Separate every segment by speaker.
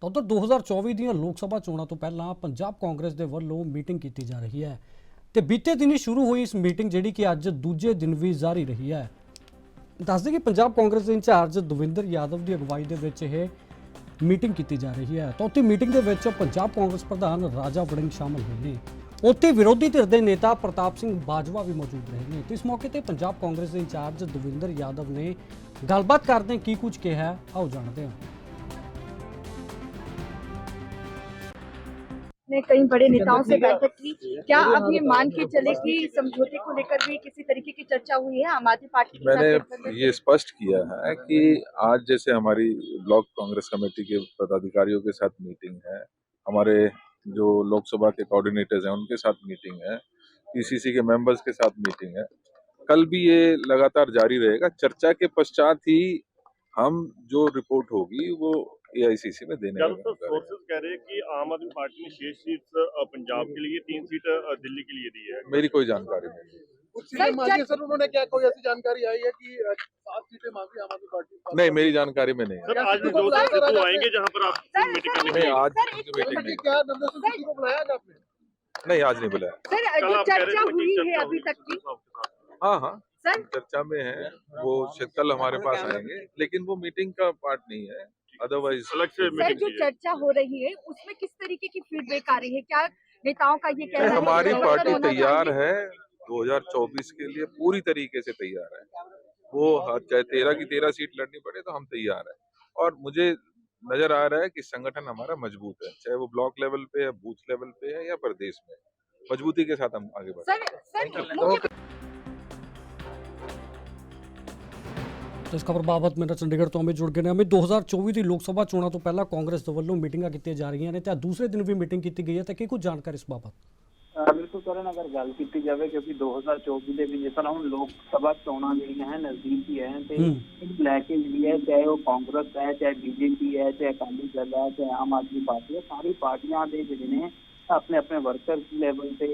Speaker 1: ਤਾਂ ਉਧਰ 2024 ਦੀਆਂ ਲੋਕ ਸਭਾ ਚੋਣਾਂ ਤੋਂ ਪਹਿਲਾਂ ਪੰਜਾਬ ਕਾਂਗਰਸ ਦੇ ਵੱਲੋਂ ਮੀਟਿੰਗ ਕੀਤੀ ਜਾ ਰਹੀ ਹੈ ਤੇ ਬੀਤੇ ਦਿਨੀ ਸ਼ੁਰੂ ਹੋਈ ਇਸ ਮੀਟਿੰਗ ਜਿਹੜੀ ਕਿ ਅੱਜ ਦੂਜੇ ਦਿਨ ਵੀ ਜਾਰੀ ਰਹੀ ਹੈ ਦੱਸਦੇ ਕਿ ਪੰਜਾਬ ਕਾਂਗਰਸ ਦੇ ਇੰਚਾਰਜ ਦਵਿੰਦਰ ਯਾਦਵ ਦੀ ਅਗਵਾਈ ਦੇ ਵਿੱਚ ਇਹ ਮੀਟਿੰਗ ਕੀਤੀ ਜਾ ਰਹੀ ਹੈ ਤਾਂ ਉੱਥੇ ਮੀਟਿੰਗ ਦੇ ਵਿੱਚ ਪੰਜਾਬ ਕਾਂਗਰਸ ਪ੍ਰਧਾਨ ਰਾਜਾ ਵੜਿੰਗ ਸ਼ਾਮਲ ਹੋਏ ਨੇ ਉੱਥੇ ਵਿਰੋਧੀ ਧਿਰ ਦੇ ਨੇਤਾ ਪ੍ਰਤਾਪ ਸਿੰਘ ਬਾਜਵਾ ਵੀ ਮੌਜੂਦ ਰਹੇ ਨੇ ਤੇ ਇਸ ਮੌਕੇ ਤੇ ਪੰਜਾਬ ਕਾਂਗਰਸ ਦੇ ਇੰਚਾਰਜ ਦਵਿੰਦਰ ਯਾਦਵ ਨੇ ਗੱਲਬਾਤ ਕਰਦੇ ਕੀ ਕੁਝ ਕਿਹਾ ਆਓ ਜਾਣਦੇ ਹਾਂ
Speaker 2: ने कई बड़े नेताओं से बैठक की क्या आप ये मान के चले कि समझौते को लेकर भी किसी तरीके की चर्चा हुई है आम आदमी पार्टी मैंने
Speaker 3: ये स्पष्ट किया है कि आज जैसे हमारी ब्लॉक कांग्रेस कमेटी के पदाधिकारियों के साथ मीटिंग है हमारे जो लोकसभा के कोऑर्डिनेटर्स हैं उनके साथ मीटिंग है पीसीसी के मेंबर्स के साथ मीटिंग है कल भी ये लगातार जारी रहेगा चर्चा के पश्चात ही हम जो रिपोर्ट होगी वो
Speaker 4: एआईसीसी में देने तो आम आदमी पार्टी ने छह सीट पंजाब हम्म। के लिए तीन सीट दिल्ली के लिए दी है मेरी कोई जानकारी नहीं सर, उन्होंने क्या कोई ऐसी जानकारी आई है कि सात सीटें मांगी आम आदमी पार्टी नहीं मेरी जानकारी में नहीं सर आज दो तो
Speaker 3: आएंगे जहां पर आप मीटिंग करने आज मीटिंग नहीं क्या को बुलाया आपने नहीं आज नहीं बुलाया सर जो चर्चा हुई है अभी तक की हाँ हाँ चर्चा में है वो शीतल हमारे पास आएंगे लेकिन वो मीटिंग का पार्ट नहीं
Speaker 2: है अदरवाइज जो चर्चा हो रही है उसमें किस तरीके की फीडबैक आ रही है क्या नेताओं का ये कहना हमारी पार्टी तैयार है 2024 के लिए पूरी तरीके से तैयार
Speaker 3: है वो चाहे तेरह की तेरह सीट लड़नी पड़े तो हम तैयार है और मुझे नजर आ रहा है कि संगठन हमारा मजबूत है चाहे वो ब्लॉक लेवल पे है बूथ लेवल पे है या प्रदेश में मजबूती के साथ हम आगे बढ़ सर, सर,
Speaker 1: ਇਸ ਖਬਰ ਬਾਬਤ ਮੈਂ ਚੰਡੀਗੜ੍ਹ ਤੋਂ ਅਮਿਤ ਜੁੜ ਗਏ ਨੇ ਅਮਿਤ 2024 ਦੀ ਲੋਕ ਸਭਾ ਚੋਣਾਂ ਤੋਂ ਪਹਿਲਾਂ ਕਾਂਗਰਸ ਦੇ ਵੱਲੋਂ ਮੀਟਿੰਗਾਂ ਕੀਤੀਆਂ ਜਾ ਰਹੀਆਂ ਨੇ ਤੇ ਦੂਸਰੇ ਦਿਨ ਵੀ ਮੀਟਿੰਗ ਕੀਤੀ ਗਈ ਹੈ ਤਾਂ ਕੀ ਕੁਝ ਜਾਣਕਾਰੀ ਇਸ
Speaker 5: ਬਾਬਤ ਬਿਲਕੁਲ ਕਰਨ ਅਗਰ ਗੱਲ ਕੀਤੀ ਜਾਵੇ ਕਿਉਂਕਿ 2024 ਦੇ ਵਿੱਚ ਜਿਸ ਤਰ੍ਹਾਂ ਹੁਣ ਲੋਕ ਸਭਾ ਚੋਣਾਂ ਜਿਹੜੀਆਂ ਹੈ ਨਜ਼ਦੀਕ ਹੀ ਆਏ ਤੇ ਇੱਕ ਬਲੈਕ ਇਨ ਵੀ ਹੈ ਚਾਹੇ ਉਹ ਕਾਂਗਰਸ ਹੈ ਚਾਹੇ ਬੀਜੇਪੀ ਹੈ ਚਾਹੇ ਅਕਾਲੀ ਦਲ ਹੈ ਚਾਹੇ ਆਮ ਆਦਮੀ ਪਾਰਟੀ ਹੈ ਸਾਰੀ ਪਾਰਟੀਆਂ ਦੇ ਜਿਹੜੇ ਨੇ ਆਪਣੇ ਆਪਣੇ ਵਰਕਰ ਲੈਵਲ ਤੇ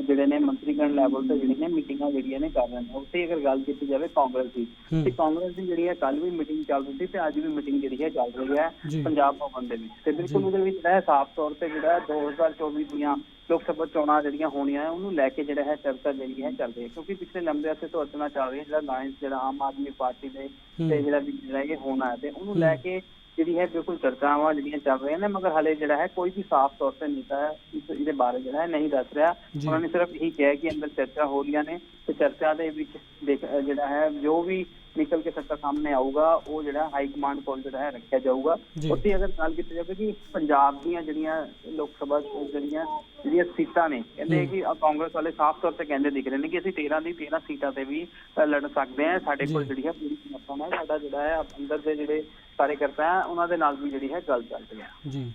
Speaker 5: ਜਿਹੜੇ ਨੇ ਮੰਤਰੀਗਣ ਲੈਵਲ ਤੇ ਜਿਹੜੀਆਂ ਨੇ ਮੀਟਿੰਗਾਂ ਜਿਹੜੀਆਂ ਨੇ ਕਰ ਰਹੇ ਨੇ ਉੱਥੇ ਅਗਰ ਗੱਲ ਕੀਤੀ ਜਾਵੇ ਕਾਂਗਰਸ ਦੀ ਤੇ ਕਾਂਗਰਸ ਦੀ ਜਿਹੜੀ ਹੈ ਕੱਲ ਵੀ ਮੀਟਿੰਗ ਚੱਲ ਰਹੀ ਸੀ ਤੇ ਅੱਜ ਵੀ ਮੀਟਿੰਗ ਜਿਹੜੀ ਹੈ ਚੱਲ ਰਹੀ ਹੈ ਪੰਜਾਬ ਭਵਨ ਦੇ ਵਿੱਚ ਤੇ ਬਿਲਕੁਲ ਉਹਦੇ ਵਿੱਚ ਜਿਹੜਾ ਸਾਫ਼ ਤੌਰ ਤੇ ਜਿਹੜਾ 2024 ਦੀਆਂ ਲੋਕ ਸਭਾ ਚੋਣਾਂ ਜਿਹੜੀਆਂ ਹੋਣੀਆਂ ਉਹਨੂੰ ਲੈ ਕੇ ਜਿਹੜਾ ਹੈ ਚਰਚਾ ਜਿਹੜੀ ਹੈ ਚੱਲ ਰਹੀ ਹੈ ਕਿਉਂਕਿ ਪਿਛਲੇ ਲੰਬੇ ਅਸੇ ਤੋਂ ਅਚਨਾ ਚੱਲ ਰਹੀ ਹੈ ਜਿਹੜਾ ਲਾਇੰਸ ਜਿਹੜਾ ਆਮ ਆਦਮੀ ਪਾਰਟੀ ਦੇ ਤੇ ਜਿਹੜਾ ਵੀ ਜਿਹੜਾ ਇਹ ਹੋਣਾ ਹੈ ਤੇ ਉਹਨੂੰ ਲੈ ਕੇ ਜਿਹੜੀ ਹੈ ਬਿਲਕੁਲ ਚਰਚਾਵਾਂ ਜਿਹੜੀਆਂ ਚੱਲ ਰਹੀਆਂ ਨੇ ਮਗਰ ਹਲੇ ਜਿਹੜਾ ਹੈ ਕੋਈ ਵੀ ਸਾਫ਼ ਤੌਰ ਤੇ ਨਹੀਂ ਤਾਂ ਇਸ ਇਹਦੇ ਬਾਰੇ ਜਿਹੜਾ ਹੈ ਨਹੀਂ ਦੱਸ ਰਿਹਾ ਉਹਨਾਂ ਨੇ ਸਿਰਫ ਇਹੀ ਕਿਹਾ ਕਿ ਅੰਦਰ ਚਰਚਾ ਹੋ ਰਹੀਆਂ ਨੇ ਤੇ ਚਰਚਾ ਦੇ ਵਿੱਚ ਜਿਹੜਾ ਹੈ ਜੋ ਵੀ ਨਿਕਲ ਕੇ ਸੱਤਾ ਸਾਹਮਣੇ ਆਊਗਾ ਉਹ ਜਿਹੜਾ ਹਾਈ ਕਮਾਂਡ ਕੋਲ ਜਿਹੜਾ ਹੈ ਰੱਖਿਆ ਜਾਊਗਾ ਉੱਥੇ ਅਗਰ ਗੱਲ ਕੀਤੀ ਜਾਵੇ ਕਿ ਪੰਜਾਬ ਦੀਆਂ ਜਿਹੜੀਆਂ ਲੋਕ ਸਭਾ ਜਿਹੜੀਆਂ ਜਿਹੜੀਆਂ ਸੀਟਾਂ ਨੇ ਕਹਿੰਦੇ ਕਿ ਕਾਂਗਰਸ ਵਾਲੇ ਸਾਫ਼ ਤੌਰ ਤੇ ਕਹਿੰਦੇ ਦਿਖ ਰਹੇ ਨੇ ਕਿ ਅਸੀਂ 13 ਦੀ 13 ਸੀਟਾਂ ਤੇ ਵੀ ਲੜ ਸਕਦੇ ਹਾਂ ਸਾਡੇ ਕੋਲ ਜਿਹੜੀ ਹੈ ਪੂਰੀ ਸਮਰੱਥਾ ਹੈ ਸਾਡਾ ਜਿਹੜਾ ਹੈ ਅੰਦਰ ਦੇ ਜਿਹੜੇ ਕਰਤਾ ਹੈ ਉਹਨਾਂ ਦੇ ਨਾਲ ਵੀ ਜਿਹੜੀ ਹੈ ਗੱਲ ਚੱਲ ਰਹੀ ਹੈ
Speaker 1: ਜੀ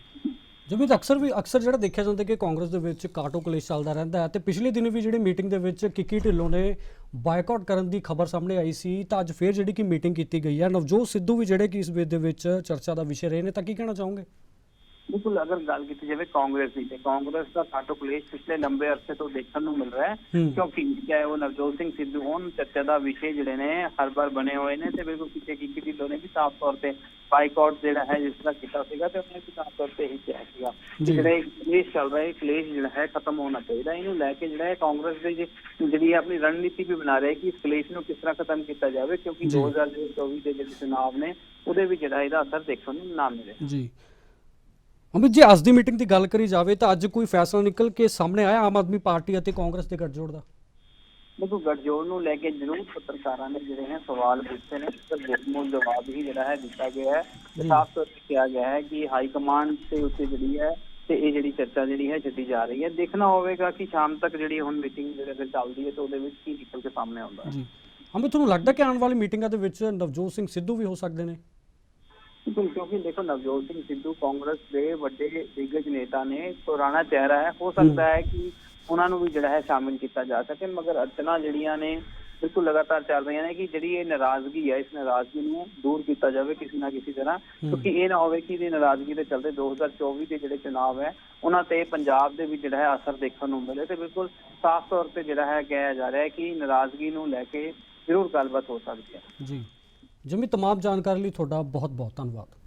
Speaker 1: ਜਿਵੇਂ ਅਕਸਰ ਵੀ ਅਕਸਰ ਜਿਹੜਾ ਦੇਖਿਆ ਜਾਂਦਾ ਕਿ ਕਾਂਗਰਸ ਦੇ ਵਿੱਚ ਕਾਟੋ ਕਲੇਸ਼ ਚੱਲਦਾ ਰਹਿੰਦਾ ਹੈ ਤੇ ਪਿਛਲੇ ਦਿਨ ਵੀ ਜਿਹੜੀ ਮੀਟਿੰਗ ਦੇ ਵਿੱਚ ਕਿੱਕੀ ਢਿੱਲੋਂ ਨੇ ਬਾਈਕਾਟ ਕਰਨ ਦੀ ਖਬਰ ਸਾਹਮਣੇ ਆਈ ਸੀ ਤਾਂ ਅੱਜ ਫੇਰ ਜਿਹੜੀ ਕਿ ਮੀਟਿੰਗ ਕੀਤੀ ਗਈ ਹੈ ਨਵਜੋਤ ਸਿੱਧੂ ਵੀ ਜਿਹੜੇ ਕਿ ਇਸ ਵੇਦ ਦੇ ਵਿੱਚ ਚਰਚਾ ਦਾ ਵਿਸ਼ੇ ਰਹੇ ਨੇ ਤਾਂ ਕੀ ਕਹਿਣਾ ਚਾਹੋਗੇ
Speaker 5: ਬਿਲਕੁਲ ਅਗਰ ਗੱਲ ਕੀਤੀ ਜਾਵੇ ਕਾਂਗਰਸ ਦੀ ਤੇ ਕਾਂਗਰਸ ਦਾ ਕਾਟੋ ਕਲੇਸ਼ ਪਿਛਲੇ ਲੰਬੇ ਅਰਸੇ ਤੋਂ ਦੇਖਣ ਨੂੰ ਮਿਲ ਰਿਹਾ ਹੈ ਕਿਉਂਕਿ ਚਾਹੇ ਉਹ ਨਵਜੋਤ ਸਿੰਘ ਸਿੱਧੂ ਹੋਣ ਚਰਚਾ ਦਾ ਵਿਸ਼ੇ ਜਿਹੜੇ ਨੇ ਹਰ ਵਾਰ ਬਣੇ ਹੋਏ ਨੇ ਤੇ ਬਿਲਕੁਲ ਕਿਤੇ ਕੀਤੀ ਢਿੱਲੋਂ ਨੇ ਵੀ ਸਾਫ਼ ਤੌਰ ਤੇ ਬਾਈਕਾਟ ਜਿਹੜਾ ਹੈ ਜਿਸ ਤਰ੍ਹਾਂ ਕੀਤਾ ਸੀਗਾ ਤੇ ਉਹਨੇ ਵੀ ਸਾਫ਼ ਤੌਰ ਤੇ ਹੀ ਕਿਹਾ ਸੀਗਾ ਜਿਹੜੇ ਇਹ ਚੱਲ ਰਿਹਾ ਹੈ ਕਲੇਸ਼ ਜਿਹੜਾ ਹੈ ਖਤਮ ਹੋਣਾ ਚਾਹੀਦਾ ਇਹਨੂੰ ਲੈ ਕੇ ਜਿਹੜਾ ਹੈ ਕਾਂਗਰਸ ਦੇ ਜਿਹੜੀ ਆਪਣੀ ਰਣਨੀਤੀ ਵੀ ਬਣਾ ਰਹੀ ਹੈ ਕਿ ਇਸ ਕਲੇਸ਼ ਨੂੰ ਕਿਸ ਤਰ੍ਹਾਂ ਖਤਮ ਕੀਤਾ ਜਾਵੇ ਕਿਉਂਕਿ 2024 ਦੇ ਜਿਹੜੇ ਚੋਣਾਂ ਨੇ ਉਹਦੇ ਵੀ ਜਿਹੜਾ ਇਹਦਾ ਅਸਰ ਦੇਖਣ ਨੂੰ ਨਾ ਮਿਲੇ ਜੀ ਅਮਿਤ ਜੀ ਅੱਜ ਦੀ ਮੀਟਿੰਗ ਦੀ ਗੱਲ ਕਰੀ ਜਾਵੇ ਤਾਂ ਅੱਜ ਕੋਈ ਫੈਸਲਾ ਨਿਕਲ ਕੇ ਸਾਹਮਣੇ ਆਇਆ ਆਮ ਆਦਮੀ ਪਾਰਟੀ ਅਤੇ ਕਾਂਗਰਸ ਦੇ ਗੱਠਜੋੜ ਦਾ ਦੇਖੋ ਗੱਠਜੋੜ ਨੂੰ ਲੈ ਕੇ ਜ਼ਰੂਰ ਪੱਤਰਕਾਰਾਂ ਨੇ ਜਿਹੜੇ ਹਨ ਸਵਾਲ ਪੁੱਛੇ ਨੇ ਤੇ ਮੁੱਢ ਜਵਾਬ ਹੀ ਜਿਹੜਾ ਹੈ ਦਿੱਤਾ ਗਿਆ ਹੈ ਸਾਫ਼ ਤੌਰ ਤੇ ਕਿਹਾ ਗਿਆ ਹੈ ਕਿ ਹਾਈ ਕਮਾਂਡ ਤੇ ਉੱਤੇ ਜਿਹੜੀ ਹੈ ਤੇ ਇਹ ਜਿਹੜੀ ਚਰਚਾ ਜਿਹੜੀ ਹੈ ਛੱਡੀ ਜਾ ਰਹੀ ਹੈ ਦੇਖਣਾ ਹੋਵੇਗਾ ਕਿ ਸ਼ਾਮ ਤੱਕ ਜਿਹੜੀ ਹੁਣ ਮੀਟਿੰਗ ਜਿਹੜੇ ਫਿਰ ਚੱਲਦੀ ਹੈ ਤੇ ਉਹਦੇ ਵਿੱਚ ਕੀ ਨਿਕਲ ਕੇ ਸਾਹਮਣੇ ਆਉਂਦਾ ਹੈ ਹਮੇ ਤੁਹਾਨੂੰ ਲੱਗਦਾ ਕਿ ਆਉਣ ਵਾਲੀ ਮੀਟਿੰਗਾਂ ਦੇ ਵਿੱਚ ਨਵਜੋਤ ਸਿੰਘ ਸਿੱਧੂ ਵੀ ਹੋ ਸਕਦੇ ਨੇ ਬਿਲਕੁਲ ਕਿਉਂਕਿ ਦੇਖੋ ਨਵਜੋਤ ਸਿੰਘ ਸਿੱਧੂ ਕਾਂਗਰਸ ਦੇ ਵੱਡੇ ਦਿੱਗਜ ਨੇਤਾ ਨੇ ਪੁਰਾਣਾ ਚਿਹਰਾ ਹੈ ਹੋ ਸਕਦਾ ਹੈ ਕਿ ਉਹਨਾਂ ਨੂੰ ਵੀ ਜਿਹੜਾ ਹੈ ਸ਼ਾਮਿਲ ਕੀਤਾ ਜਾ ਸਕੇ ਮਗਰ ਅੜਚਣਾ ਜਿਹੜੀਆਂ ਨੇ ਬਿਲਕੁਲ ਲਗਾਤਾਰ ਚੱਲ ਰਹੀਆਂ ਨੇ ਕਿ ਜਿਹੜੀ ਇਹ ਨਾਰਾਜ਼ਗੀ ਹੈ ਇਸ ਨਾਰਾਜ਼ਗੀ ਨੂੰ ਦੂਰ ਕੀਤਾ ਜਾਵੇ ਕਿਸੇ ਨਾ ਕਿਸੇ ਤਰ੍ਹਾਂ ਕਿਉਂਕਿ ਇਹ ਨਾ ਹੋਵੇ ਕਿ ਇਹ ਨਾਰਾਜ਼ਗੀ ਦੇ ਚਲਦੇ 2024 ਦੇ ਜਿਹੜੇ ਚੋਣਾਂ ਹੈ ਉਹਨਾਂ ਤੇ ਪੰਜਾਬ ਦੇ ਵੀ ਜਿਹੜਾ ਹੈ ਅਸਰ ਦੇਖਣ ਨੂੰ ਮਿਲੇ ਤੇ ਬਿਲਕੁਲ ਸਾਫ਼ ਤੌਰ ਤੇ ਜਿਹੜਾ ਹੈ ਕਿਹਾ ਜਾ ਰਿਹਾ ਹੈ ਕਿ ਨਾਰਾਜ਼ਗੀ ਨੂੰ ਲੈ ਕੇ ਜ਼ਰੂਰ ਗੱਲਬਾਤ ਹੋ ਸਕਦੀ ਹੈ ਜੀ ਜਮੀ तमाम ਜਾਣਕਾਰੀ ਲਈ ਤੁਹਾਡਾ ਬਹੁਤ ਬਹੁਤ ਧੰਨਵਾਦ